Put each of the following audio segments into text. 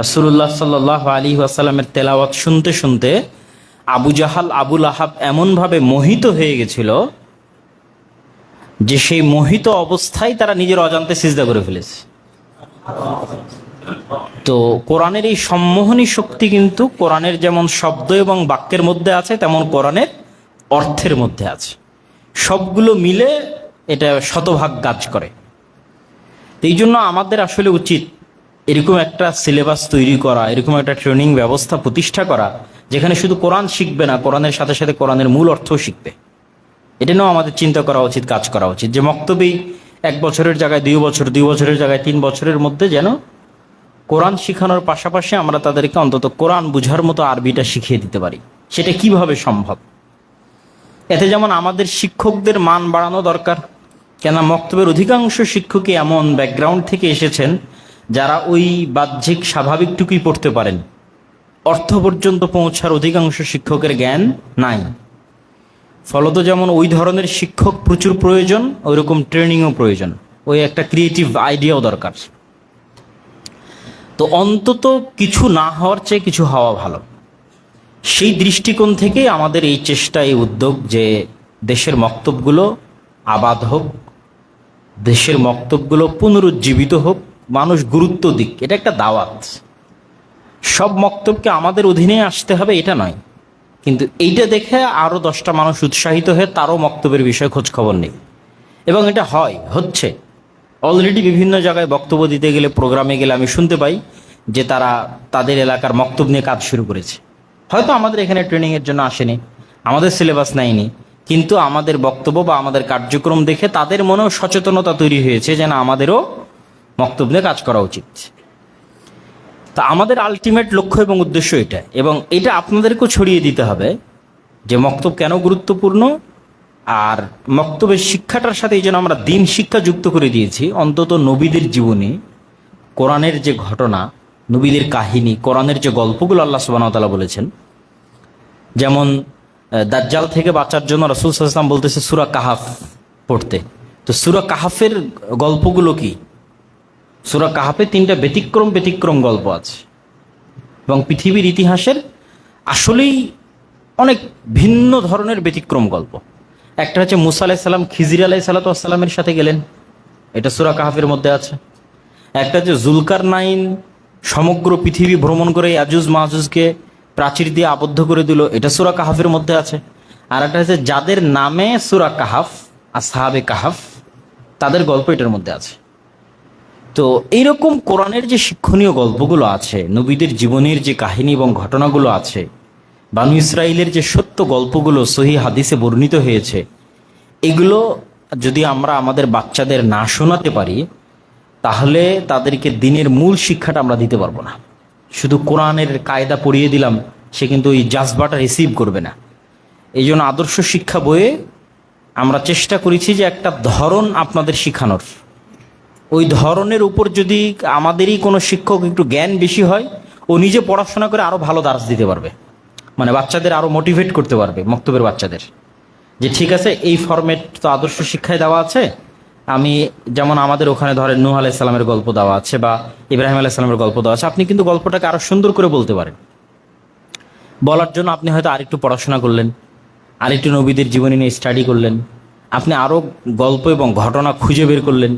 রাসুল্লাহ সাল্লাহ আলী আসাল্লামের তেলাওয়াত শুনতে শুনতে আবু জাহাল আবুল আহাব এমনভাবে মোহিত হয়ে গেছিল যে সেই মোহিত অবস্থায় তারা নিজের অজান্তে সিজদা করে ফেলেছে। তো কোরআনের এই সম্মোহনী শক্তি কিন্তু কোরআনের যেমন শব্দ এবং বাক্যের মধ্যে আছে, তেমন কোরআনের অর্থের মধ্যে আছে। সবগুলো মিলে এটা শতভাগ কাজ করে। এই জন্য আমাদের আসলে উচিত এরকম একটা সিলেবাস তৈরি করা, এরকম একটা ট্রেনিং ব্যবস্থা প্রতিষ্ঠা করা, যেখানে শুধু কোরআন শিখবে না, কোরআনের সাথে সাথে কোরআনের মূল অর্থও শিখবে। এটা নিয়েও আমাদের চিন্তা করা উচিত, কাজ করা উচিত। যে মক্তবেই এক বছরের জায়গায়, দুই বছর, দুই বছরের জায়গায়, তিন বছরের মধ্যে যেন কোরআন শেখানোর পাশাপাশি আমরা তাদেরকে অন্তত কোরআন বুঝার মতো আরবিটা শিখিয়ে দিতে পারি। সেটা কীভাবে সম্ভব? এতে যেমন আমাদের শিক্ষকদের মান বাড়ানো দরকার। কেন মক্তবের অধিকাংশ শিক্ষকই এমন ব্যাকগ্রাউন্ড থেকে এসেছেন যারা ওই বাহ্যিক স্বাভাবিকটুকুই পড়তে পারেন। অর্থ পর্যন্ত পৌঁছার অধিকাংশ শিক্ষকের জ্ঞান নাই। ফলত যেমন ওই ধরনের শিক্ষক প্রচুর প্রয়োজন ওই রকম ট্রেনিংও প্রয়োজন। ওই একটা ক্রিয়েটিভ আইডিয়াও দরকার। তো অন্তত কিছু না হওয়ার চেয়ে কিছু হওয়া ভালো। সেই দৃষ্টিকোণ থেকে আমাদের এই চেষ্টা, এই উদ্যোগ যে দেশের মক্তবগুলো আবাদ হোক, দেশের মক্তবগুলো পুনরুজ্জীবিত হোক মানুষ গুরুত্ব দিক, এটা একটা দাওয়াত। সব মক্তবকে আমাদের অধীনে আসতে হবে, এটা নয়। কিন্তু এইটা দেখে আরও দশটা মানুষ উৎসাহিত হয়ে তারও মক্তবের বিষয়ে খোঁজ খবর নেই। এবং এটা হয়, হচ্ছে। অলরেডি বিভিন্ন জায়গায় বক্তব্য দিতে গেলে, প্রোগ্রামে গেলে আমি শুনতে পাই যে তারা তাদের এলাকার মক্তব নিয়ে কাজ শুরু করেছে। হয়তো আমাদের এখানে ট্রেনিংয়ের জন্য আসেনি, আমাদের সিলেবাস নেয়নি, কিন্তু আমাদের বক্তব্য বা আমাদের কার্যক্রম দেখে তাদের মনেও সচেতনতা তৈরি হয়েছে যেন আমাদেরও মক্তব নিয়ে কাজ করা উচিত। তা আমাদের আলটিমেট লক্ষ্য এবং উদ্দেশ্য এটা, এবং এটা আপনাদেরকেও ছড়িয়ে দিতে হবে যে মক্তব কেন গুরুত্বপূর্ণ, আর মক্তবের শিক্ষাটার সাথে এই জন্য আমরা দিন শিক্ষা যুক্ত করে দিয়েছি। অন্তত নবীদের জীবনে, কোরআনের যে ঘটনা, নবীদের কাহিনী, কোরআনের যে গল্পগুলো আল্লাহ সুবাহতালা বলেছেন, যেমন দাজ্জাল থেকে বাঁচার জন্য রসুল সাল্লাম বলতেছে সুরা কাহাফ পড়তে। তো সুরা কাহাফের গল্পগুলো কি? সুরা কাহাফে তিনটা ব্যতিক্রম ব্যতিক্রম গল্প আছে। এবং পৃথিবীর ইতিহাসের আসলেই অনেক ভিন্ন ধরনের ব্যতিক্রম গল্প। একটা হচ্ছে মুসা আলাইসাল্লাম খিজির আলাই সাল্লাতামের সাথে গেলেন। এটা সুরা কাহাফের মধ্যে আছে। একটা হচ্ছে জুলকার নাইন সমগ্র পৃথিবী ভ্রমণ করে আজুজ মাহুজকে প্রাচীর দিয়ে আবদ্ধ করে দিল। এটা সুরা কাহাফের মধ্যে আছে। আর একটা হচ্ছে যাদের নামে সুরা কাহাফ আর সাহাবে কাহাফ, তাদের গল্প এটার মধ্যে আছে। তো এইরকম কোরআনের যে শিক্ষণীয় গল্পগুলো আছে, নবীদের জীবনের যে কাহিনী এবং ঘটনাগুলো আছে, বানু ইসরায়েলের যে সত্য গল্পগুলো সহি হাদিসে বর্ণিত হয়েছে, এগুলো যদি আমরা আমাদের বাচ্চাদের না শোনাতে পারি, তাহলে তাদেরকে দিনের মূল শিক্ষাটা আমরা দিতে পারব না। শুধু কোরআনের কায়দা পড়িয়ে দিলাম, সে কিন্তু ওই জাজবাটা রিসিভ করবে না। এই জন্য আদর্শ শিক্ষা বইয়ে আমরা চেষ্টা করেছি যে একটা ধরন আপনাদের শিখানোর। ওই ধরনের উপর যদি আমাদেরই কোনো শিক্ষক একটু জ্ঞান বেশি হয়, ও নিজে পড়াশোনা করে আরও ভালো দার্স দিতে পারবে। মানে বাচ্চাদের আরও মোটিভেট করতে পারবে, মক্তবের বাচ্চাদের। যে ঠিক আছে, এই ফরম্যাট তো আদর্শ শিক্ষায় দেওয়া আছে। আমি যেমন আমাদের ওখানে ধরেন নূহ আলাইসাল্লামের গল্প দেওয়া আছে বা ইব্রাহিম আলাইসাল্লামের গল্প দেওয়া আছে, আপনি কিন্তু গল্পটাকে আরও সুন্দর করে বলতে পারেন। বলার জন্য আপনি হয়তো আরেকটু পড়াশোনা করলেন, আরেকটু নবীদের জীবনী নিয়ে স্টাডি করলেন, আপনি আরও গল্প এবং ঘটনা খুঁজে বের করলেন।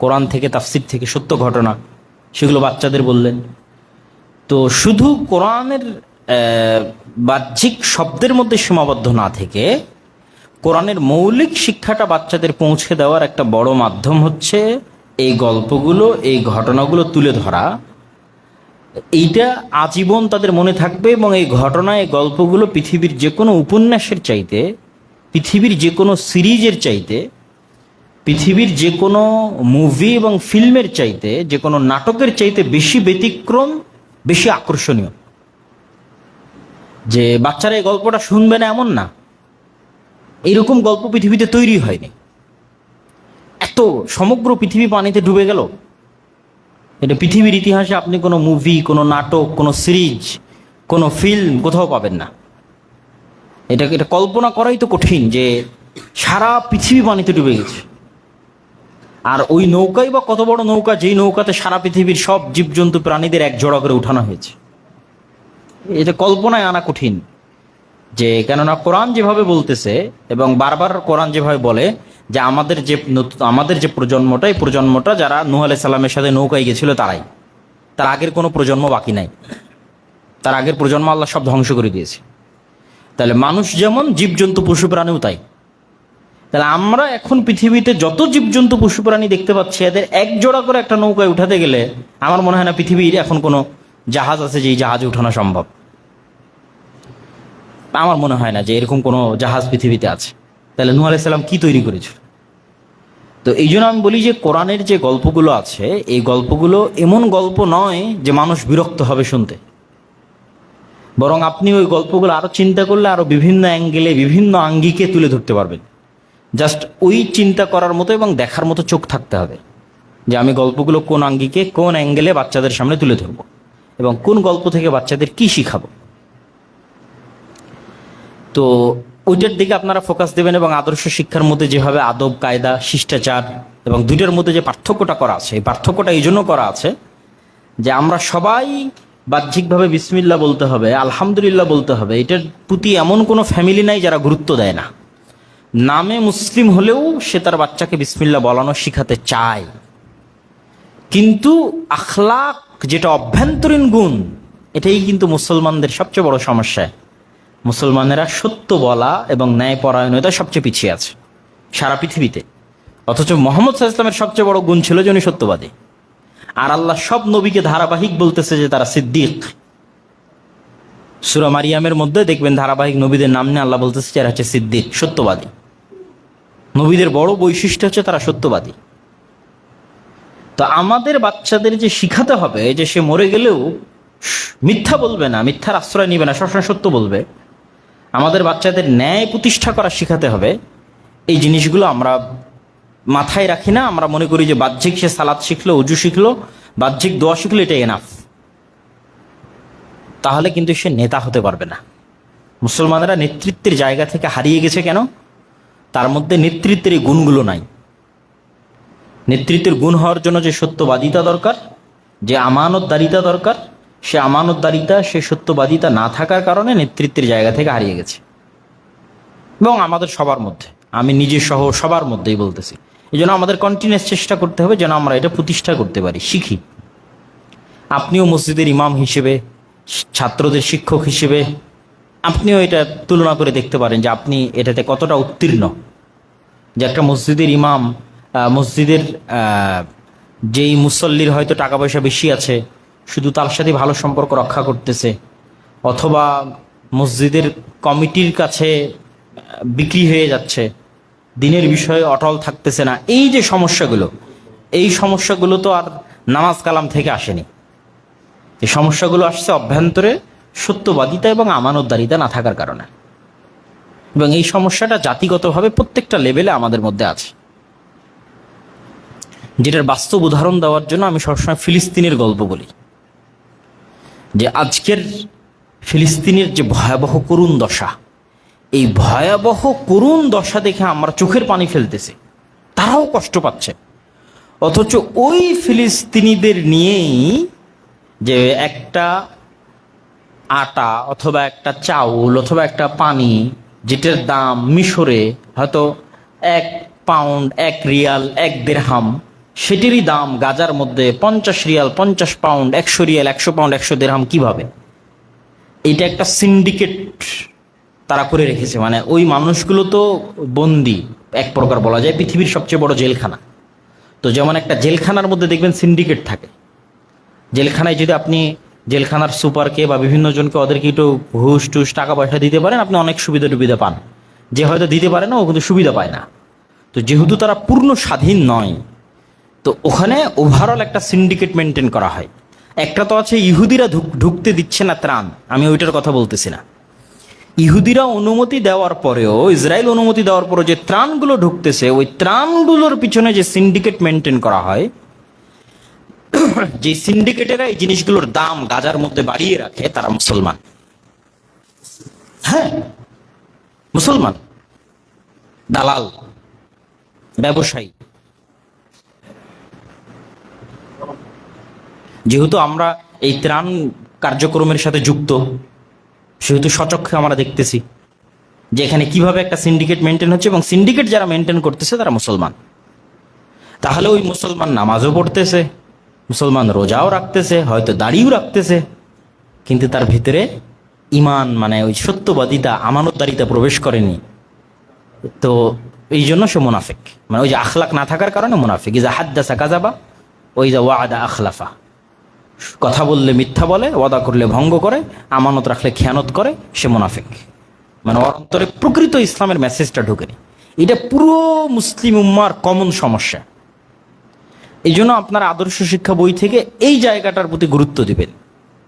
কোরআন থেকে, তাফসির থেকে সত্য ঘটনা, সেগুলো বাচ্চাদের বললেন। তো শুধু কোরআনের বাহ্যিক শব্দের মধ্যে সীমাবদ্ধ না থেকে কোরআনের মৌলিক শিক্ষাটা বাচ্চাদের পৌঁছে দেওয়ার একটা বড় মাধ্যম হচ্ছে এই গল্পগুলো, এই ঘটনাগুলো তুলে ধরা। এইটা আজীবন তাদের মনে থাকবে এবং এই ঘটনা এই গল্পগুলো পৃথিবীর যে কোনো উপন্যাসের চাইতে, পৃথিবীর যে কোনো সিরিজের চাইতে পৃথিবীর যে কোনো মুভি এবং ফিল্মের চাইতে, যে কোনো নাটকের চাইতে বেশি ব্যতিক্রম, বেশি আকর্ষণীয়। যে বাচ্চারা এই গল্পটা শুনবে না এমন না। এইরকম গল্প পৃথিবীতে তৈরি হয়নি। এত সমগ্র পৃথিবী পানিতে ডুবে গেল। এটা পৃথিবীর ইতিহাসে আপনি কোনো মুভি কোনো নাটক, কোনো সিরিজ কোনো ফিল্ম কোথাও পাবেন না। এটা এটা কল্পনা করাই তো কঠিন যে সারা পৃথিবী পানিতে ডুবে গেছে। আর ওই নৌকাই বা কত বড় নৌকা, যেই নৌকাতে সারা পৃথিবীর সব জীবজন্তু প্রাণীদের এক জোড়া করে উঠানো হয়েছে। এটা কল্পনায় আনা কঠিন যে, কেননা কোরআন যেভাবে বলতেছে এবং বারবার কোরআন যেভাবে বলে যে আমাদের যে আমাদের যে প্রজন্মটা, এই প্রজন্মটা যারা নুহ আলাই সাল্লামের সাথে নৌকায় গেছিল, তারাই। তার আগের কোনো প্রজন্ম বাকি নাই। তার আগের প্রজন্ম আল্লাহ সব ধ্বংস করে দিয়েছে। তাহলে মানুষ যেমন জীবজন্তু, পশু প্রাণীও তাই। তাহলে আমরা এখন পৃথিবীতে যত জীবজন্তু পশু প্রাণী দেখতে পাচ্ছি, এদের এক জোড়া করে একটা নৌকায় উঠাতে গেলে আমার মনে হয় না পৃথিবীর এখন কোনো জাহাজ আছে যে এই জাহাজে উঠানো সম্ভব। আমার মনে হয় না যে এরকম কোনো জাহাজ পৃথিবীতে আছে। তাহলে নূহ আলাইসাল্লাম কি তৈরি করেছিল? তো এই জন্য আমি বলি যে কোরআনের যে গল্পগুলো আছে, এই গল্পগুলো এমন গল্প নয় যে মানুষ বিরক্ত হবে শুনতে। বরং আপনি ওই গল্পগুলো আরও চিন্তা করলে আরও বিভিন্ন অ্যাঙ্গেলে, বিভিন্ন আঙ্গিকে তুলে ধরতে পারবেন। জাস্ট ওই চিন্তা করার মতো এবং দেখার মতো চোখ থাকতে হবে। যে আমি গল্পগুলো কোন আঙ্গিকে, কোন অ্যাঙ্গেলে বাচ্চাদের সামনে তুলে ধরবো এবং কোন গল্প থেকে বাচ্চাদের কি শিখাবো। তো ওইটার দিকে আপনারা ফোকাস দেবেন এবং আদর্শ শিক্ষার মধ্যে যেভাবে আদব, কায়দা, শিষ্টাচার এবং দুইটার মধ্যে যে পার্থক্যটা করা আছে, এই পার্থক্যটা এই জন্য করা আছে যে আমরা সবাই বাহ্যিকভাবে বিসমিল্লা বলতে হবে, আলহামদুলিল্লাহ বলতে হবে। এটার প্রতি এমন কোনো ফ্যামিলি নাই যারা গুরুত্ব দেয় না। নামে মুসলিম হলেও সে তার বাচ্চাকে বিসমিল্লা বলানো শিখাতে চায়। কিন্তু আখলাক যেটা অভ্যন্তরীণ গুণ, এটাই কিন্তু মুসলমানদের সবচেয়ে বড় সমস্যা। মুসলমানেরা সত্য বলা এবং ন্যায় পরায়ণতা সবচেয়ে পিছিয়ে আছে সারা পৃথিবীতে। অথচ মোহাম্মদ সাহা সবচেয়ে বড় গুণ ছিল যে উনি সত্যবাদী। আর আল্লাহ সব নবীকে ধারাবাহিক বলতেছে যে তারা সিদ্দিক। সুরা মারিয়ামের মধ্যে দেখবেন ধারাবাহিক নবীদের নাম নিয়ে আল্লাহ বলতেছে যে এরা হচ্ছে সিদ্দিক, সত্যবাদী। নবীদের বড় বৈশিষ্ট্য হচ্ছে তারা সত্যবাদী। তো আমাদের বাচ্চাদের যে শিখাতে হবে, যে সে মরে গেলেও মিথ্যা বলবে না, মিথ্যার আশ্রয় নিবে না, সবসময় সত্য বলবে, আমাদের বাচ্চাদের ন্যায় প্রতিষ্ঠা করা শিখাতে হবে। এই জিনিসগুলো আমরা মাথায় রাখি না, আমরা মনে করি যে বাহ্যিক সে সালাদ শিখলো, উজু শিখলো, বাহ্যিক দোয়া শিখলো এটা এনাফ তাহলে কিন্তু সে নেতা হতে পারবে না। মুসলমানেরা নেতৃত্বের জায়গা থেকে হারিয়ে গেছে কেন? তার মধ্যে নেতৃত্বের এই গুণগুলো নাই। নেতৃত্বের গুণ হওয়ার জন্য যে সত্যবাদিতা দরকার, যে আমানতদারিতা দরকার, সে আমানতদারিতা, সে সত্যবাদিতা না থাকার কারণে নেতৃত্বের জায়গা থেকে হারিয়ে গেছে। এবং আমাদের সবার মধ্যে, আমি নিজে সহ সবার মধ্যেই বলতেছি, এই জন্য আমাদের কন্টিনিউস চেষ্টা করতে হবে যেন আমরা এটা প্রতিষ্ঠা করতে পারি, শিখি। আপনিও মসজিদের ইমাম হিসেবে, ছাত্রদের শিক্ষক হিসেবে, আপনিও এটা তুলনা করে দেখতে পারেন যে আপনি এটাতে কতটা উত্তীর্ণ। যে একটা মসজিদের ইমাম মসজিদের যেই মুসল্লির হয়তো টাকা পয়সা বেশি আছে, শুধু তার সাথে ভালো সম্পর্ক রক্ষা করতেছে, অথবা মসজিদের কমিটির কাছে বিক্রি হয়ে যাচ্ছে, দিনের বিষয়ে অটল থাকতেছে না, এই যে সমস্যাগুলো, এই সমস্যাগুলো তো আর নামাজ কালাম থেকে আসেনি। এই সমস্যাগুলো আসছে অভ্যন্তরে সত্যবাদিতা এবং আমানতদারিতা না থাকার কারণে। এবং এই সমস্যাটা জাতিগতভাবে প্রত্যেকটা লেভেলে আমাদের মধ্যে আছে। যেটার বাস্তব উদাহরণ দেওয়ার জন্য আমি সবসময় ফিলিস্তিনের গল্প বলি। যে আজকের ফিলিস্তিনের যে ভয়াবহ করুণ দশা, এই ভয়াবহ করুণ দশা দেখে আমরা চোখের পানি ফেলতেছি। তারাও কষ্ট পাচ্ছে। অথচ ওই ফিলিস্তিনিদের নিয়েই যে একটা আটা অথবা একটা চাউল অথবা একটা পানি যেটার দাম মিশরে হয়তো এক পাউন্ড, এক রিয়াল, এক দেড়হাম, সেটিরই দাম গাজার মধ্যে পঞ্চাশ রিয়াল, পঞ্চাশ পাউন্ড, একশো রিয়াল, একশো পাউন্ড, একশো দেড়হাম কীভাবে? এটা একটা সিন্ডিকেট তারা করে রেখেছে। মানে ওই মানুষগুলো তো বন্দি, এক প্রকার বলা যায়, পৃথিবীর সবচেয়ে বড় জেলখানা। তো যেমন একটা জেলখানার মধ্যে দেখবেন সিন্ডিকেট থাকে। জেলখানায় যদি আপনি জেলখানার সুপারকে বা বিভিন্ন জনকে ওদেরকে একটু ঘুষ টুস টাকা পয়সা দিতে পারেন, আপনি অনেক সুবিধা টুবিধা পান। যে হয়তো দিতে পারে না, ও কিন্তু সুবিধা পায় না। তো যেহেতু তারা পূর্ণ স্বাধীন নয়, তো ওখানে ওভারঅল একটা সিন্ডিকেট মেনটেন করা হয়। একটা তো আছে, ইহুদিরা ঢুক- ঢুকতে দিচ্ছে না ত্রাণ। আমি ওইটার কথা বলতেছি না। ইহুদিরা অনুমতি দেওয়ার পরেও, ইসরায়েল অনুমতি দেওয়ার পরেও যে ত্রাণগুলো ঢুকতেছে, ওই ত্রাণগুলোর পিছনে যে সিন্ডিকেট মেনটেন করা হয় যে সিন্ডিকেটেরা এই জিনিসগুলোর দাম গাজার মধ্যে বাড়িয়ে রাখে, তারা মুসলমান। হ্যাঁ মুসলমান। দালাল, ব্যবসায়ী। যেহেতু আমরা এই ত্রাণ কার্যক্রমের সাথে যুক্ত, সেহেতু সচক্ষে আমরা দেখতেছি যে এখানে কীভাবে একটা সিন্ডিকেট মেনটেন হচ্ছে এবং সিন্ডিকেট যারা মেনটেন করতেছে, তারা মুসলমান। তাহলে ওই মুসলমান নামাজও পড়তেছে মুসলমান রোজাও রাখতেছে, হয়তো দাড়িও রাখতেছে, কিন্তু তার ভিতরে ইমান মানে ওই সত্যবাদিতা, আমানতদারিতা প্রবেশ করেনি। তো এই জন্য সে মুনাফিক। মানে ওই যে আখলাক না থাকার কারণে মুনাফিক। ইজা হাদ্দাসা কাজাবা ওই যে ওয়াদা আখলাফা। কথা বললে মিথ্যা বলে, ওয়াদা করলে ভঙ্গ করে, আমানত রাখলে খেয়ানত করে, সে মুনাফিক। মানে ওর অন্তরে প্রকৃত ইসলামের মেসেজটা ঢুকেনি। এটা পুরো মুসলিম উম্মার কমন সমস্যা। এই জন্য আপনার আদর্শ শিক্ষা বই থেকে এই জায়গাটার প্রতি গুরুত্ব দিবেন।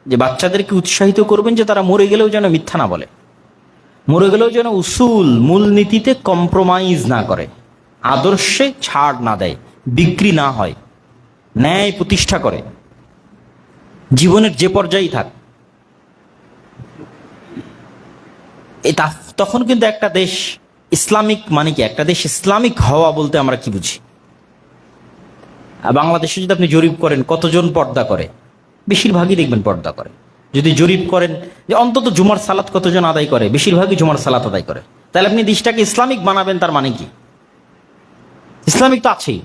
যে বাচ্চাদেরকে উৎসাহিত করবেন যে তারা মরে গেলেও যেন মিথ্যা না বলে। মরে গেলেও যেন উসুল, মূলনীতিতে কম্প্রোমাইজ না করে। আদর্শে ছাড় না দেয়, বিক্রি না হয়, ন্যায় প্রতিষ্ঠা করে। জীবনের যে পর্যায়েই থাক। তখন কিন্তু একটা দেশ ইসলামিক মানে কি? একটা দেশ ইসলামিক হওয়া বলতে আমরা কি বুঝি? বাংলাদেশে যদি আপনি জরিপ করেন কতজন পর্দা করে? বেশিরভাগই দেখবেন পর্দা করে। যদি জরিপ করেন যে অন্তত জুমার সালাত কতজন আদায় করে, বেশিরভাগই জুমার সালাত আদায় করে। তাহলে আপনি দেশটাকে ইসলামিক বানাবেন তার মানে কি? ইসলামিক তো আছেই।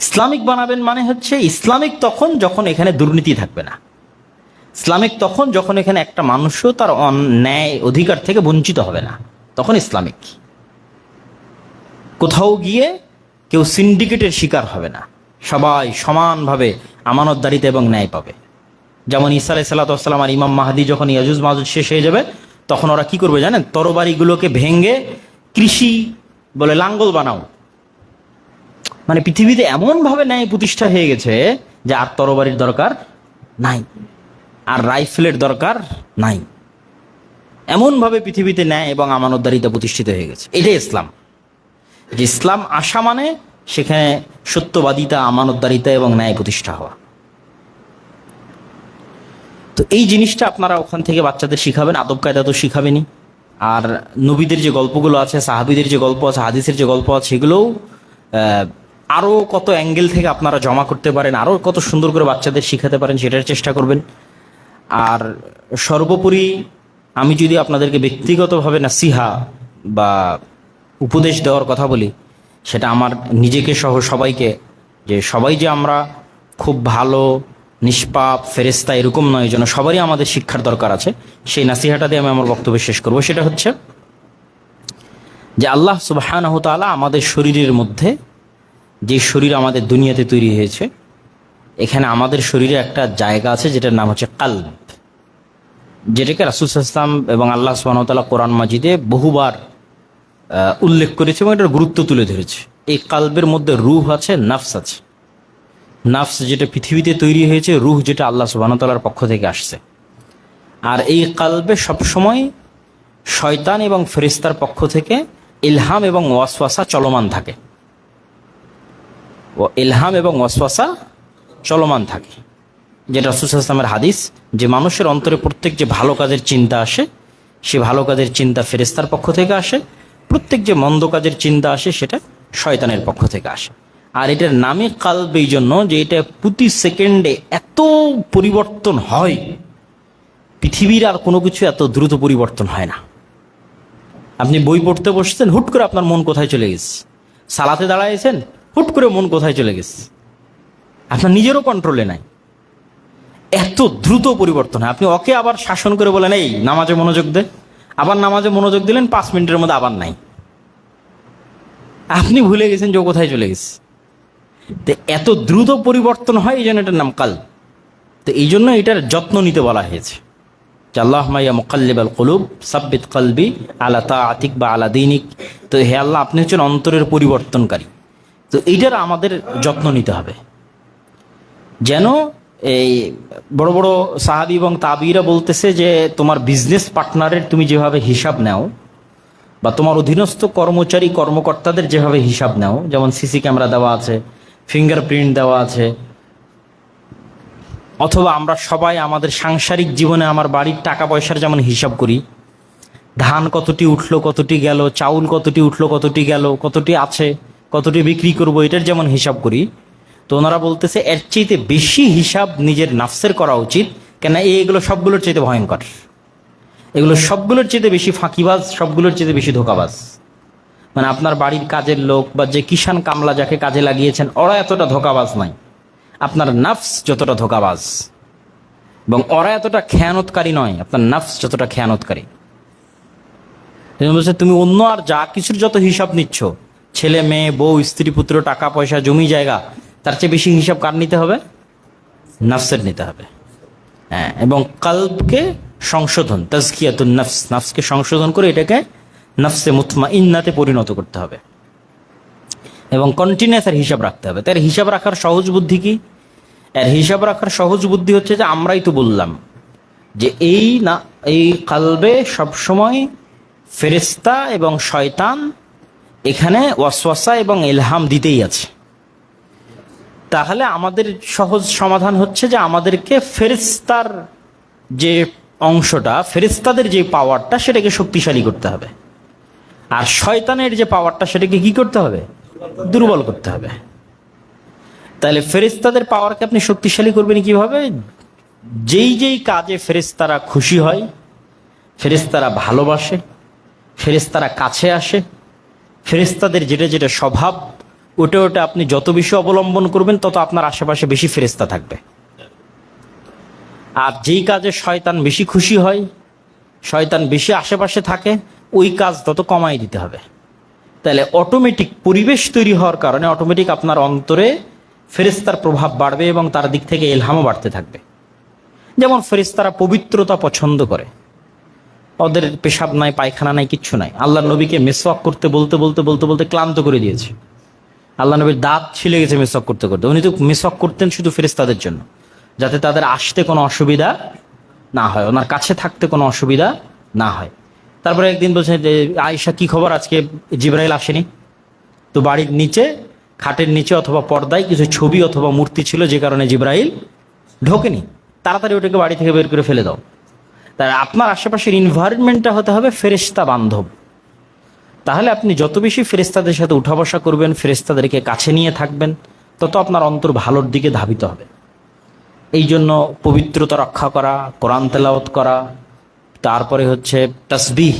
ইসলামিক বানাবেন মানে হচ্ছে ইসলামিক তখন যখন এখানে দুর্নীতি থাকবে না। ইসলামিক তখন যখন এখানে একটা মানুষও তার ন্যায় অধিকার থেকে বঞ্চিত হবে না। তখন ইসলামিক। কোথাও গিয়ে কেউ সিন্ডিকেটের শিকার হবে না। সবাই সমানভাবে আমানতদারিতে এবং ন্যায় পাবে। যেমন ইসা আলাই সাল্লাতাম আর ইমাম মাহাদি যখন ইয়াজুজ মাহুজ শেষ হয়ে যাবে, তখন ওরা কি করবে জানেন? তরবারিগুলোকে ভেঙ্গে কৃষি বলে লাঙ্গল বানাও। মানে পৃথিবীতে এমনভাবে ন্যায় প্রতিষ্ঠা হয়ে গেছে যে আর তরবারির দরকার নাই, আর রাইফেলের দরকার নাই। এমনভাবে পৃথিবীতে ন্যায় এবং আমানতদারিতা প্রতিষ্ঠিত হয়ে গেছে। এটাই ইসলাম। যে ইসলাম আসা মানে সেখানে সত্যবাদিতা, আমানতদারিতা এবং ন্যায় প্রতিষ্ঠা হওয়া। তো এই জিনিসটা আপনারা ওখান থেকে বাচ্চাদের শিখাবেন, আদব কায়দা তো শিখাবেনই। আর নবীদের যে গল্পগুলো আছে, সাহাবিদের যে গল্প আছে, হাদিসের যে গল্প আছে সেগুলোও আরও কত অ্যাঙ্গেল থেকে আপনারা জমা করতে পারেন আরও কত সুন্দর করে বাচ্চাদের শিখাতে পারেন, সেটার চেষ্টা করবেন। আর সর্বোপরি আমি যদি আপনাদেরকে ব্যক্তিগতভাবে নাসিহা বা উপদেশ দেওয়ার কথা বলি, সেটা আমার নিজেকে সহ সবাইকে, যে সবাই যে আমরা খুব ভালো, নিষ্পাপ ফেরেস্তা এরকম নয় জন্য সবারই আমাদের শিক্ষার দরকার আছে, সেই নাসিহাটা দিয়ে আমি আমার বক্তব্য শেষ করব। সেটা হচ্ছে যে আল্লাহ সুবাহানহ তাআলা আমাদের শরীরের মধ্যে যে শরীর আমাদের দুনিয়াতে তৈরি হয়েছে, এখানে আমাদের শরীরে একটা জায়গা আছে, যেটার নাম হচ্ছে কাল্ব। যেটাকে রাসুল ইসলাম এবং আল্লাহ সুবাহতাল্লাহ কোরআন মাজিদে বহুবার উল্লেখ করেছে এবং এটার গুরুত্ব তুলে ধরেছে। এই কাল্বের মধ্যে রুহ আছে, নাফস আছে। নাফস যেটা পৃথিবীতে তৈরি হয়েছে, রুহ যেটা আল্লাহ সুবাহতাল্লাহর পক্ষ থেকে আসছে। আর এই কাল্বে সবসময় শয়তান এবং ফেরিস্তার পক্ষ থেকে ইলহাম এবং ওয়াসওয়াসা চলমান থাকে। ও ইলহাম এবং ওয়াসওয়াসা চলমান থাকে। যেটা রসুলামের হাদিস, যে মানুষের অন্তরে প্রত্যেক যে ভালো কাজের চিন্তা আসে, সে ভালো কাজের চিন্তা ফেরেস্তার পক্ষ থেকে আসে প্রত্যেক যে মন্দ কাজের চিন্তা আসে, সেটা শয়তানের পক্ষ থেকে আসে। আর এটার নামে কালবে এই জন্য যে এটা প্রতি সেকেন্ডে এত পরিবর্তন হয়। পৃথিবীর আর কোনো কিছু এত দ্রুত পরিবর্তন হয় না। আপনি বই পড়তে বসছেন, হুট করে আপনার মন কোথায় চলে গেছে? সালাতে দাঁড়াইছেন, হুট করে মন কোথায় চলে গেছে? আপনার নিজেরও কন্ট্রোলে নাই। এত দ্রুত পরিবর্তন হয়। আপনি ওকে আবার শাসন করে বলেন, এই, নামাজে মনোযোগ দে। আবার নামাজে মনোযোগ দিলেন, পাঁচ মিনিটের মধ্যে আবার নাই। আপনি ভুলে গেছেন যে কোথায় চলে গেছে। তো এত দ্রুত পরিবর্তন হয়, এই জন্য এটার নাম কাল। তো এই জন্য এটার যত্ন নিতে বলা হয়েছে। আল্লাহ মাইয়া মোকাল্লিব আল কলুব, সাব্বিত কালবি আলা তা আতিক বা আলা তো হে আল্লাহ, আপনি হচ্ছেন অন্তরের পরিবর্তনকারী। তো এইটার আমাদের যত্ন নিতে হবে। যেন এই বড় বড় সাহাবি এবং তাবিরা বলতেছে যে তোমার বিজনেস পার্টনারের তুমি যেভাবে হিসাব নাও বা তোমার অধীনস্থ কর্মচারী কর্মকর্তাদের যেভাবে হিসাব নাও, যেমন সিসি ক্যামেরা দেওয়া আছে ফিঙ্গারপ্রিন্ট দেওয়া আছে, অথবা আমরা সবাই আমাদের সাংসারিক জীবনে আমার বাড়ির টাকা পয়সার যেমন হিসাব করি, ধান কতটি উঠল, কতটি গেল, চাউল কতটি উঠল, কতটি গেল, কতটি আছে, কতটি বিক্রি করব, এটার যেমন হিসাব করি তো ওনারা বলতেছে, এর চাইতে বেশি হিসাব নিজের নাফসের করা উচিত কেন এইগুলো সবগুলোর চাইতে ভয়ঙ্কর। এগুলো সবগুলোর চাইতে বেশি ফাঁকিবাজ, সবগুলোর চাইতে বেশি ধোকাবাজ। মানে আপনার বাড়ির কাজের লোক বা যে কিষান কামলা যাকে কাজে লাগিয়েছেন, ওরা এতটা ধোকাবাজ নাই আপনার নাফস যতটা ধোকাবাজ। এবং ওরা এতটা খেয়ানতকারী নয়, আপনার নাফস যতটা খেয়ানতকারী। বলছে, তুমি অন্য আর যা কিছুর যত হিসাব নিচ্ছ, ছেলে, মেয়ে, বউ, স্ত্রী, পুত্র, টাকা, পয়সা, জমি, জায়গা তার চেয়ে বেশি হিসাব কার নিতে হবে? নাফসের নিতে হবে। হ্যাঁ এবং কাল্বকে সংশোধন, তাজকিয়াতুন নাফস, নাফসকে সংশোধন করে এটাকে নাফসে মুতমা ইন্নাতে পরিণত করতে হবে। এবং কন্টিনিউয়াস এর হিসাব রাখতে হবে। তার হিসাব রাখার সহজ বুদ্ধি কি? এর হিসাব রাখার সহজ বুদ্ধি হচ্ছে যে, আমরাই তো বললাম যে এই না, এই কালবে সবসময় ফেরেস্তা এবং শয়তান এখানে ওয়াসওয়াসা এবং এলহাম দিতেই আছে। তাহলে আমাদের সহজ সমাধান হচ্ছে যে আমাদেরকে ফেরেস্তার যে অংশটা ফেরেস্তাদের যে পাওয়ারটা সেটাকে শক্তিশালী করতে হবে। আর শয়তানের যে পাওয়ারটা সেটাকে কি করতে হবে? দুর্বল করতে হবে। তাহলে ফেরেস্তাদের পাওয়ারকে আপনি শক্তিশালী করবেন কীভাবে? যেই যেই কাজে ফেরেস্তারা খুশি হয় ফেরেস্তারা ভালোবাসে ফেরেস্তারা কাছে আসে ফেরেস্তাদের যেটা যেটা স্বভাব ওটা ওটা আপনি যত বেশি অবলম্বন করবেন, তত আপনার আশেপাশে বেশি ফেরেস্তা থাকবে। আর যেই কাজে শয়তান বেশি খুশি হয়, শয়তান বেশি আশেপাশে থাকে, ওই কাজ তত কমাই দিতে হবে। তাহলে অটোমেটিক পরিবেশ তৈরি হওয়ার কারণে অটোমেটিক আপনার অন্তরে ফেরেস্তার প্রভাব বাড়বে এবং তার দিক থেকে এলহামও বাড়তে থাকবে। যেমন ফেরেস্তারা পবিত্রতা পছন্দ করে। ওদের পেশাব নাই, পায়খানা নাই, কিচ্ছু নাই। আল্লাহ নবীকে মেসওয়াক করতে, বলতে বলতে বলতে বলতে ক্লান্ত করে দিয়েছে। আল্লাহ নবীর দাঁত ছিলে গেছে মেসওয়াক করতে করতে। উনি তো মেসওয়াক করতেন শুধু ফেরেস্তাদের জন্য, যাতে তাদের আসতে কোনো অসুবিধা না হয়, ওনার কাছে থাকতে কোনো অসুবিধা না হয়। তারপরে একদিন বলছে যে, আয়েশা, কি খবর? আজকে জিব্রাইল আসেনি। তো বাড়ির নিচে, খাটের নিচে অথবা পর্দায় কিছু ছবি অথবা মূর্তি ছিল, যে কারণে জিব্রাইল ঢোকেনি। তাড়াতাড়ি ওটাকে বাড়ি থেকে বের করে ফেলে দাও। তাই আপনার আশেপাশের ইনভায়রনমেন্টটা হতে হবে ফেরেস্তা বান্ধব। তাহলে আপনি যত বেশি ফেরেস্তাদের সাথে উঠা বসা করবেন ফেরেস্তাদেরকে কাছে নিয়ে থাকবেন, তত আপনার অন্তর ভালোর দিকে ধাবিত হবে। এই জন্য পবিত্রতা রক্ষা করা, কোরআন তেলাওত করা, তারপরে হচ্ছে তসবিহ।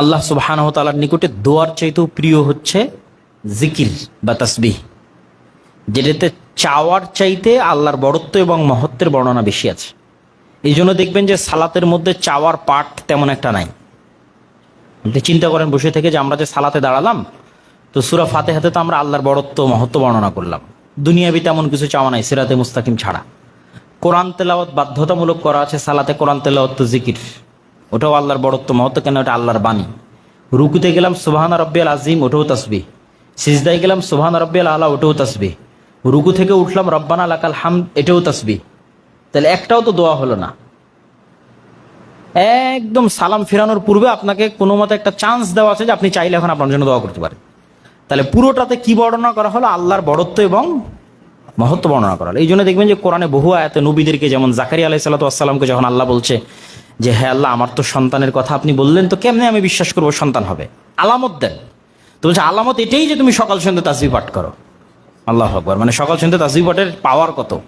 আল্লাহ সুবহানাহু ওয়া তাআলার নিকটে দোয়ার চাইতেও প্রিয় হচ্ছে জিকির বা তসবিহ, যেটাতে চাওয়ার চাইতে আল্লাহর বড়ত্ব এবং মহত্বের বর্ণনা বেশি আছে। এই জন্য দেখবেন যে সালাতের মধ্যে চাওয়ার পাঠ তেমন একটা নাই। আপনি চিন্তা করেন, বসে থেকে যে আমরা যে সালাতে দাঁড়ালাম, তো সুরা ফাতে হাতে তো আমরা আল্লাহর বড়ত্ব মহত্ব বর্ণনা করলাম। দুনিয়াবি তেমন কিছু চাওয়া নাই, সিরাতে মুস্তাকিম ছাড়া। কোরআন তেলাওয়াত বাধ্যতামূলক করা আছে, সালাতে কোরআন তেলাওয়াত তো জিকির। ওটাও আল্লাহর বড়ত্ব মহত্ব কেন ওটা আল্লাহর বাণী। রুকুতে গেলাম, সুবহান রব্বিয়াল আজিম ওটাও তসবি সিজদায় গেলাম, সুবহান রব্বিয়াল আলা, ওটাও তসবি রুকু থেকে উঠলাম, রব্বানা লাকাল হাম এটাও তসবি তাহলে একটাও তো দোয়া হলো না। একদম সালাম ফেরানোর পূর্বে আপনাকে কোনো মতে একটা চান্স দেওয়া আছে যে আপনি চাইলে এখন আপনার জন্য দোয়া করতে পারেন। তাহলে পুরোটাতে কি বর্ণনা করা হলো? আল্লাহর বড়ত্ব এবং মহত্ব বর্ণনা করা হলো। এই জন্য দেখবেন যে কোরআনে বহু আয়াতে নবীদেরকে যেমন জাকারি আলাই সাল্লাতামকে যখন আল্লাহ বলছে যে হ্যাঁ আল্লাহ, আমার তো সন্তানের কথা আপনি বললেন, তো কেমনে আমি বিশ্বাস করব সন্তান হবে? আলামত দেন। তো বলছে, আলামত এটাই যে তুমি সকাল সন্ধ্যে তাসবি পাঠ করো। আল্লাহ আকবর। মানে সকাল সন্ধ্যে তাসবি পাঠের পাওয়ার কত?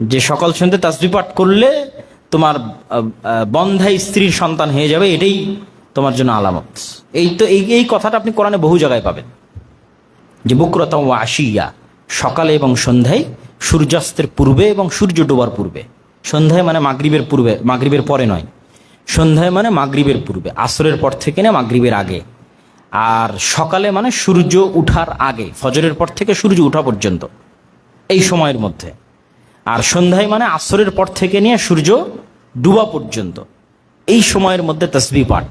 যে সকাল সন্ধ্যে তাসবি পাঠ করলে তোমার বন্ধাই স্ত্রীর সন্তান হয়ে যাবে, এটাই তোমার জন্য আলামত। এই তো, এই এই কথাটা আপনি কোরআনে বহু জায়গায় পাবেন। যে বুক্রতম ও আশিয়া, সকালে এবং সন্ধ্যায় সূর্যাস্তের পূর্বে এবং সূর্য ডোবার পূর্বে। সন্ধ্যায় মানে মাগরিবের পূর্বে, মাগরিবের পরে নয়। সন্ধ্যায় মানে মাগরিবের পূর্বে, আসরের পর থেকে না মাগরিবের আগে। আর সকালে মানে সূর্য উঠার আগে, ফজরের পর থেকে সূর্য উঠা পর্যন্ত। এই সময়ের মধ্যে। আর সন্ধ্যায় মানে আসরের পর থেকে নিয়ে সূর্য ডুবা পর্যন্ত। এই সময়ের মধ্যে তসবি পাঠ।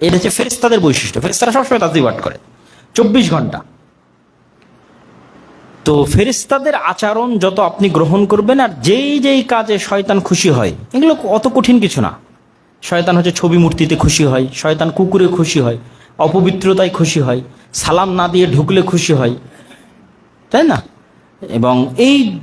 এটা হচ্ছে ফেরেস্তাদের বৈশিষ্ট্য। ফেরেস্তারা সবসময় তসবি পাঠ করে। চব্বিশ ঘণ্টা। তো ফেরিস্তাদের আচরণ যত আপনি গ্রহণ করবেন আর যেই যেই কাজে শয়তান খুশি হয়, এগুলো অত কঠিন কিছু না। শয়তান হচ্ছে ছবি মূর্তিতে খুশি হয়, শয়তান কুকুরে খুশি হয়, অপবিত্রতায় খুশি হয়, সালাম না দিয়ে ঢুকলে খুশি হয়। তাই না? এবং এই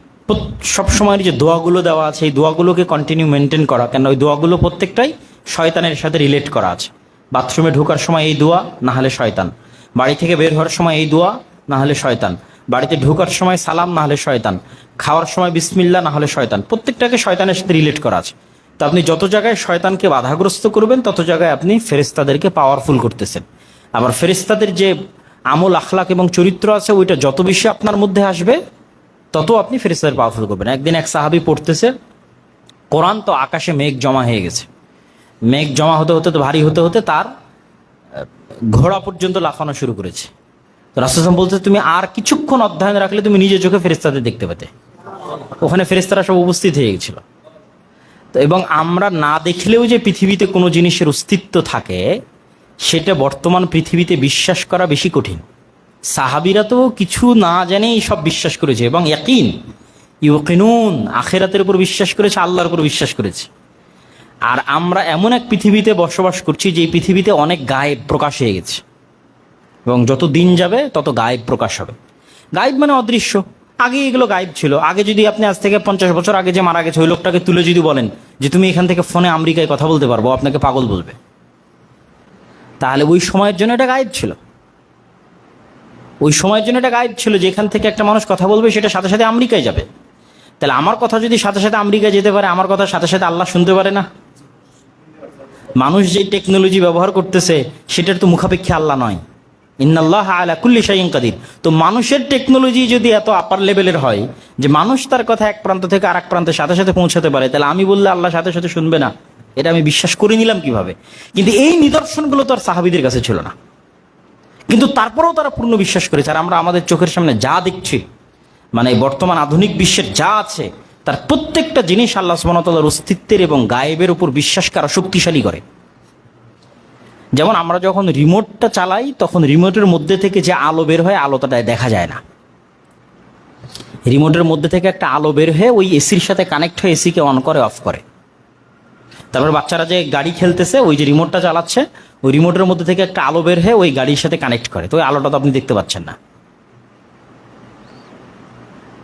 সব সময়ের যে দোয়াগুলো দেওয়া আছে, এই দোয়াগুলোকে কন্টিনিউ মেনটেন করা। কেন ওই দোয়াগুলো প্রত্যেকটাই শয়তানের সাথে রিলেট করা আছে। বাথরুমে ঢোকার সময় এই দোয়া, না হলে শয়তান। বাড়ি থেকে বের হওয়ার সময় এই দোয়া, না হলে শয়তান। বাড়িতে ঢোকার সময় সালাম, না হলে শয়তান। খাওয়ার সময় বিসমিল্লা, না হলে শয়তান। প্রত্যেকটাকে শয়তানের সাথে রিলেট করা আছে। তো আপনি যত জায়গায় শয়তানকে বাধাগ্রস্ত করবেন, তত জায়গায় আপনি ফেরেস্তাদেরকে পাওয়ারফুল করতেছেন। আবার ফেরেস্তাদের যে আমল আখলাক এবং চরিত্র আছে, ওইটা যত বেশি আপনার মধ্যে আসবে তত আপনি ফেরেস্তাদের পাওয়ারফুল করবেন একদিন এক সাহাবি পড়তেছে, কোরআন তো আকাশে মেঘ জমা হয়ে গেছে। মেঘ জমা হতে হতে তো ভারী হতে হতে তার ঘোড়া পর্যন্ত লাফানো শুরু করেছে। তো রাসুলাম বলতে তুমি আর কিছুক্ষণ অধ্যয়ন রাখলে তুমি নিজের চোখে ফেরেস্তাদের দেখতে পেতে। ওখানে ফেরেস্তারা সব উপস্থিত হয়ে গেছিল। তো এবং আমরা না দেখলেও যে পৃথিবীতে কোনো জিনিসের অস্তিত্ব থাকে, সেটা বর্তমান পৃথিবীতে বিশ্বাস করা বেশি কঠিন। সাহাবিরা তো কিছু না জেনেই সব বিশ্বাস করেছে এবং ইয়াকিন, ইউকিনুন, আখেরাতের উপর বিশ্বাস করেছে, আল্লাহর উপর বিশ্বাস করেছে। আর আমরা এমন এক পৃথিবীতে বসবাস করছি যে পৃথিবীতে অনেক গায়েব প্রকাশ হয়ে গেছে। এবং যত দিন যাবে, তত গায়েব প্রকাশ হবে। গায়েব মানে অদৃশ্য। আগে এগুলো গায়েব ছিল। আগে যদি আপনি আজ থেকে পঞ্চাশ বছর আগে যে মারা গেছে, ওই লোকটাকে তুলে যদি বলেন যে তুমি এখান থেকে ফোনে আমেরিকায় কথা বলতে পারব আপনাকে পাগল বলবে। তাহলে ওই সময়ের জন্য এটা গায়েব ছিল। ওই সময়ের জন্য এটা গাইড ছিল, যেখান থেকে একটা মানুষ কথা বলবে, সেটা সাথে সাথে আমেরিকায় যাবে। তাহলে আমার কথা যদি সাথে সাথে আমেরিকায় যেতে পারে, আমার কথা সাথে সাথে আল্লাহ শুনতে পারে না? মানুষ যে টেকনোলজি ব্যবহার করতেছে, সেটার তো মুখাপেক্ষী আল্লাহ নয়। ইন্নাল্লাহ আলা কুল্লি শাইইন কাদির। তো মানুষের টেকনোলজি যদি এত আপার লেভেলের হয়, যে মানুষ তার কথা এক প্রান্ত থেকে আরেক প্রান্তের সাথে সাথে পৌঁছাতে পারে, তাহলে আমি বললে আল্লাহ সাথে সাথে শুনবে না। এটা আমি বিশ্বাস করে নিলাম কীভাবে? কিন্তু এই নিদর্শনগুলো তো আর সাহাবিদের কাছে ছিল না। কিন্তু তারপরেও তারা পূর্ণ বিশ্বাস করেছে। আর আমরা আমাদের চোখের সামনে যা দেখছি মানে বর্তমান আধুনিক বিশ্বের যা আছে, তার প্রত্যেকটা জিনিস আল্লাহ সুবহানাহু অস্তিত্বের এবং গায়েবের উপর বিশ্বাসকে আরও শক্তিশালী করে। যেমন আমরা যখন রিমোটটা চালাই, তখন রিমোটের মধ্যে থেকে যে আলো বের হয়, আলোটা দেখা যায় না। রিমোটের মধ্যে থেকে একটা আলো বের হয়ে ওই এসির সাথে কানেক্ট হয়ে এসিকে অন করে অফ করে। তারপর বাচ্চারা যে গাড়ি খেলতেছে, ওই যে রিমোটটা চালাচ্ছে, ওই রিমোটের মধ্যে থেকে একটা আলো বের হয়ে ওই গাড়ির সাথে কানেক্ট করে। তো ওই আলোটা তো আপনি দেখতে পাচ্ছেন না।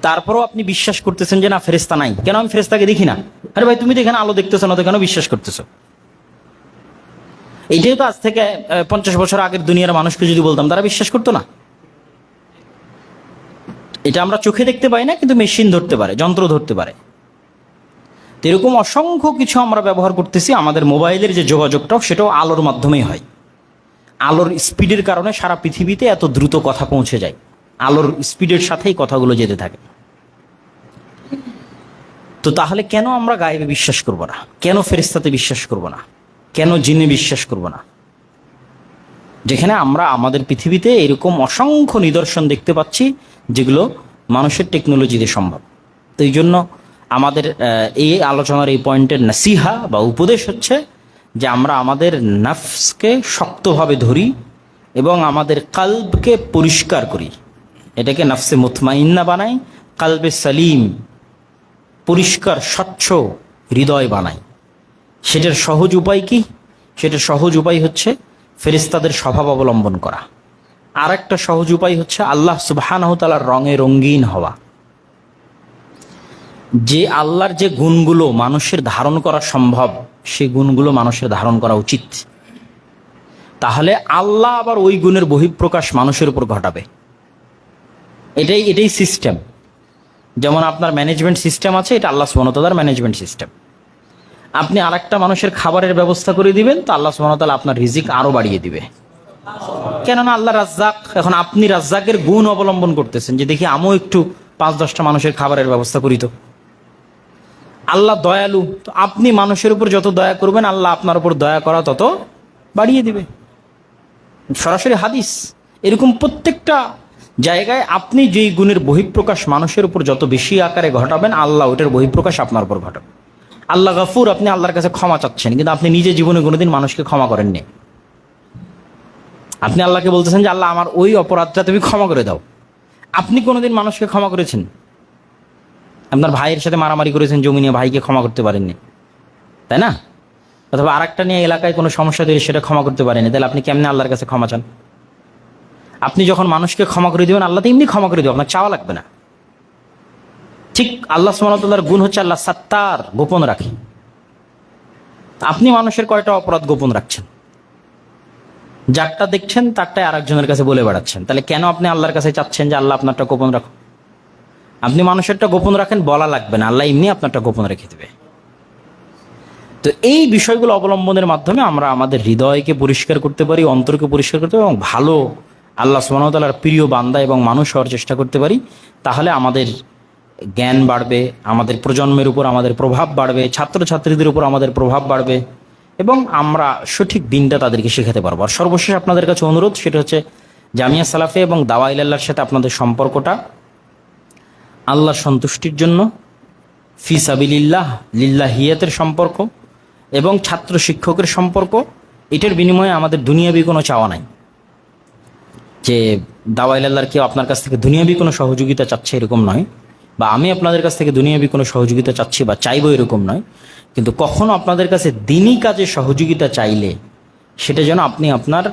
তারপরেও আপনি বিশ্বাস করতেছেন যে, না ফেরেস্তা নাই। কেন আমি ফেরেস্তাকে দেখি না? আরে ভাই, তুমি তো এখানে আলো দেখতেছো না, তো কেন বিশ্বাস করতেছো? এইটাই তো আজ থেকে পঞ্চাশ বছর আগের দুনিয়ার মানুষকে যদি বলতাম, তারা বিশ্বাস করতো না। এটা আমরা চোখে দেখতে পাই না, কিন্তু মেশিন ধরতে পারে, যন্ত্র ধরতে পারে। এরকম অসংখ্য কিছু আমরা ব্যবহার করতেছি, আমাদের মোবাইলের যে যোগাযোগটাও সেটাও আলোর মাধ্যমেই হয়। আলোর স্পিডের কারণে সারা পৃথিবীতে এত দ্রুত কথা পৌঁছে যায়। আলোর স্পিডের সাথেই কথাগুলো যেতে থাকে। তো তাহলে কেন আমরা গায়েবে বিশ্বাস করব না? কেন ফেরিস্তাতে বিশ্বাস করব না? কেন জিনে বিশ্বাস করব না? যেখানে আমরা আমাদের পৃথিবীতে এরকম অসংখ্য নিদর্শন দেখতে পাচ্ছি, যেগুলো মানুষের টেকনোলজিতে সম্ভব। তো এই জন্য আমাদের এই আলোচনার এই পয়েন্টের নাসিহা বা উপদেশ হচ্ছে যে আমরা আমাদের নাফসকে শক্তভাবে ধরি এবং আমাদের কাল্বকে পরিষ্কার করি। এটাকে নাফসে মুতমাইন্না বানাই, কালবে সালিম, পরিষ্কার, স্বচ্ছ হৃদয় বানাই। সেটার সহজ উপায় কি? সেটার সহজ উপায় হচ্ছে ফেরিস্তাদের স্বভাব অবলম্বন করা। আর একটা সহজ উপায় হচ্ছে আল্লাহ সুবাহানহতালার রঙে রঙ্গিন হওয়া। যে আল্লাহর যে গুণগুলো মানুষের ধারণ করা সম্ভব, সেই গুণগুলো মানুষের ধারণ করা উচিত। তাহলে আল্লাহ আবার ওই গুণের বহিঃপ্রকাশ মানুষের উপর ঘটাবে। এটাই এটাই সিস্টেম যেমন আপনার ম্যানেজমেন্ট সিস্টেম আছে, এটা আল্লাহ সুবনতালার ম্যানেজমেন্ট সিস্টেম আপনি আরেকটা মানুষের খাবারের ব্যবস্থা করে দিবেন, তো আল্লাহ সুবনতালা আপনার রিজিক আরও বাড়িয়ে দিবে। কেননা আল্লাহ রাজ্জাক, এখন আপনি রাজ্জাকের গুণ অবলম্বন করতেছেন, যে দেখি আমিও একটু পাঁচ দশটা মানুষের খাবারের ব্যবস্থা করি তো। আল্লাহ দয়ালু। তো আপনি মানুষের উপর যত দয়া করবেন, আল্লাহ আপনার উপর দয়া করা তত বাড়িয়ে দিবে। সরাসরি হাদিস। এরকম প্রত্যেকটা জায়গায় আপনি যেই গুণের বহিঃপ্রকাশ মানুষের উপর যত বেশি আকারে ঘটাবেন, আল্লাহ ওটার বহিঃপ্রকাশ আপনার উপর ঘটাবে। আল্লাহ গাফুর, আপনি আল্লাহর কাছে ক্ষমা চাচ্ছেন, কিন্তু আপনি নিজে জীবনে কোনোদিন মানুষকে ক্ষমা করেননি। আপনি আল্লাহকে বলতেছেন যে, আল্লাহ, আমার ওই অপরাধটা তুমি ক্ষমা করে দাও। আপনি কোনোদিন মানুষকে ক্ষমা করেছেন? আপনার ভাইয়ের সাথে মারামারি করেছেন জমি নিয়ে, ভাইকে ক্ষমা করতে পারেননি। তাই না? অথবা আরেকটা নিয়ে এলাকায় কোনো সমস্যা তৈরি, সেটা ক্ষমা করতে পারেনি তাহলে আপনি কেমনে আল্লাহর কাছে ক্ষমা চান? আপনি যখন মানুষকে ক্ষমা করে দিবেন, আল্লাহ তো এমনি ক্ষমা করে দেবেন আপনার চাওয়া লাগবে না। ঠিক আল্লাহ সুমতাল্লাহর গুণ হচ্ছে আল্লাহ সাত্তার গোপন রাখি। আপনি মানুষের কয়টা অপরাধ গোপন রাখছেন? যারটা দেখছেন, তারটাই আরেকজনের কাছে বলে বেড়াচ্ছেন। তাহলে কেন আপনি আল্লাহর কাছে চাচ্ছেন যে আল্লাহ আপনারটা গোপন রাখুন আপনি মানুষেরটা গোপন রাখেন, বলা লাগবে না। আল্লাহ এমনি আপনারটা গোপন রেখে দেবে। তো এই বিষয়গুলো অবলম্বনের মাধ্যমে আমরা আমাদের হৃদয়কে পরিষ্কার করতে পারি, অন্তরকে পরিষ্কার করতে পারি এবং ভালো আল্লাহ সুবাহতালার প্রিয় বান্দা এবং মানুষ হওয়ার চেষ্টা করতে পারি। তাহলে আমাদের জ্ঞান বাড়বে, আমাদের প্রজন্মের উপর আমাদের প্রভাব বাড়বে, ছাত্রছাত্রীদের উপর আমাদের প্রভাব বাড়বে এবং আমরা সঠিক দিনটা তাদেরকে শেখাতে পারব। আর সর্বশেষ আপনাদের কাছে অনুরোধ, সেটা হচ্ছে জামিয়া সালাফে এবং দাওয়াইল্লাহর সাথে আপনাদের সম্পর্কটা আল্লাহর সন্তুষ্টির জন্য, ফি সাবিলিল্লাহ, লিল্লাহিয়াতের সম্পর্ক এবং ছাত্র শিক্ষকের সম্পর্ক, এটার বিনিময়ে আমাদের দুনিয়াবি কোনো চাওয়া নাই। যে দাওয়াইলাল্লাহর কেউ আপনার কাছ থেকে দুনিয়াবি কোনো সহযোগিতা চাচ্ছে এরকম নয়, বা আমি আপনাদের কাছ থেকে দুনিয়াবি কোনো সহযোগিতা চাচ্ছি বা চাইব এরকম নয়, কিন্তু কখনো আপনাদের কাছে দিনই কাজে সহযোগিতা চাইলে সেটা যেন আপনি আপনার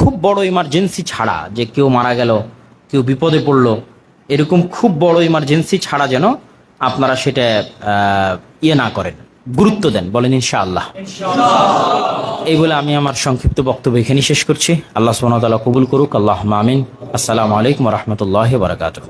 খুব বড় ইমার্জেন্সি ছাড়া যে কেউ মারা গেল, কেউ বিপদে পড়ল এরকম খুব বড় ইমার্জেন্সি ছাড়া যেন আপনারা সেটা ইয়ে না করেন, গুরুত্ব দেন, বলেন ইনশাআল্লাহ। এই বলে আমি আমার সংক্ষিপ্ত বক্তব্য এখানে শেষ করছি। আল্লাহ সোহামতাল্লাহ কবুল করুক আল্লাহ মামিন আসসালামু আলাইকুম রহমতুল্লাহ বারাকাতুহ।